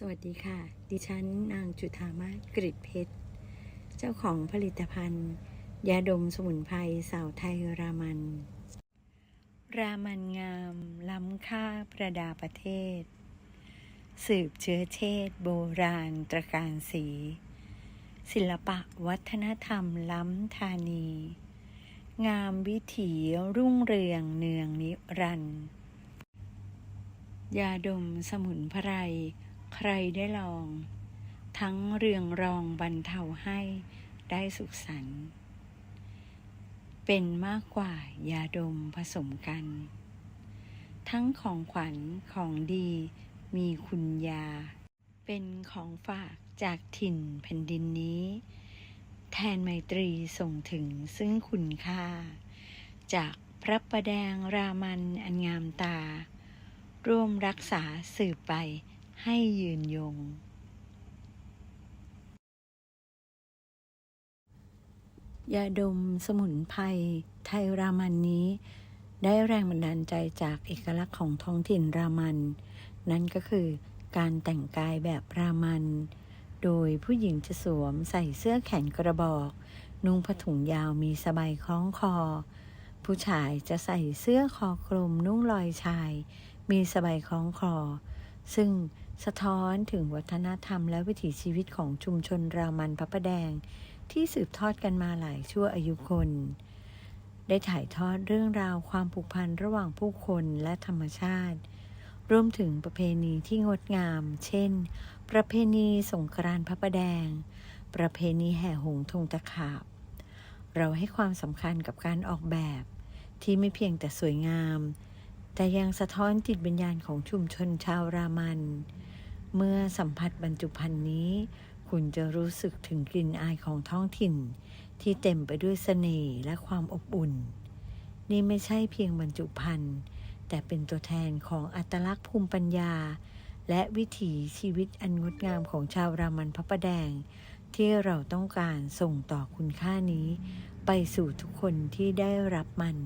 สวัสดีค่ะ ดิฉันนางจุธามากริเพชร เจ้าของผลิตภัณฑ์ ยาดมสมุนไพรสาวไทยรามัน รามันงาม ล้ำค่าประดาประเทศ สืบเชื้อเชษโบราณตระการสี ศิลปะวัฒนธรรมล้ำธานี งามวิถีรุ่งเรืองเนืองนิรันด์ยาดมสมุนไพร ใครได้ลอง ทั้งเรืองรองบรรเทาให้ได้สุขสันต์เป็นมากกว่ายาดมผสมกัน ทั้งของขวัญของดีมีคุณยา เป็นของฝากจากถิ่นแผ่นดินนี้ แทนไมตรีส่งถึงซึ่งคุณค่า จากพระประแดงรามันอันงามตา ร่วมรักษาสืบไป ให้ยืนยง ยาดมสมุนไพรไทยรามันนี้ ได้แรงบันดาลใจจากเอกลักษณ์ของท้องถิ่นรามัน นั่นก็คือการแต่งกายแบบรามัน โดยผู้หญิงจะสวมใส่เสื้อแขนกระบอก นุ่งผ้าถุงยาวมีสบายคล้องคอ ผู้ชายจะใส่เสื้อคอกลมนุ่งลอยชาย มีสบายคล้องคอ ซึ่งสะท้อนถึงวัฒนธรรมและวิถีชีวิตของชุมชนรามันพระประแดง ที่สืบทอดกันมาหลายชั่วอายุคน ได้ถ่ายทอดเรื่องราวความผูกพันระหว่างผู้คนและธรรมชาติ รวมถึงประเพณีที่งดงาม เช่น ประเพณีสงกรานต์พระประแดง ประเพณีแห่หงส์ธงตะขาบ เราให้ความสำคัญกับการออกแบบ ที่ไม่เพียงแต่สวยงาม แต่ยังสะท้อนจิตวิญญาณของชุมชนชาวรามัน เมื่อสัมผัสบรรจุภัณฑ์นี้ คุณจะรู้สึกถึงกลิ่นอายของท้องถิ่น ที่เต็มไปด้วยเสน่ห์และความอบอุ่น นี่ไม่ใช่เพียงบรรจุภัณฑ์แต่เป็นตัวแทนของอัตลักษณ์ภูมิปัญญา และวิถีชีวิตอันงดงามของชาวรามันพระประแดง ที่เราต้องการส่งต่อคุณค่านี้ ไปสู่ทุกคนที่ได้รับมัน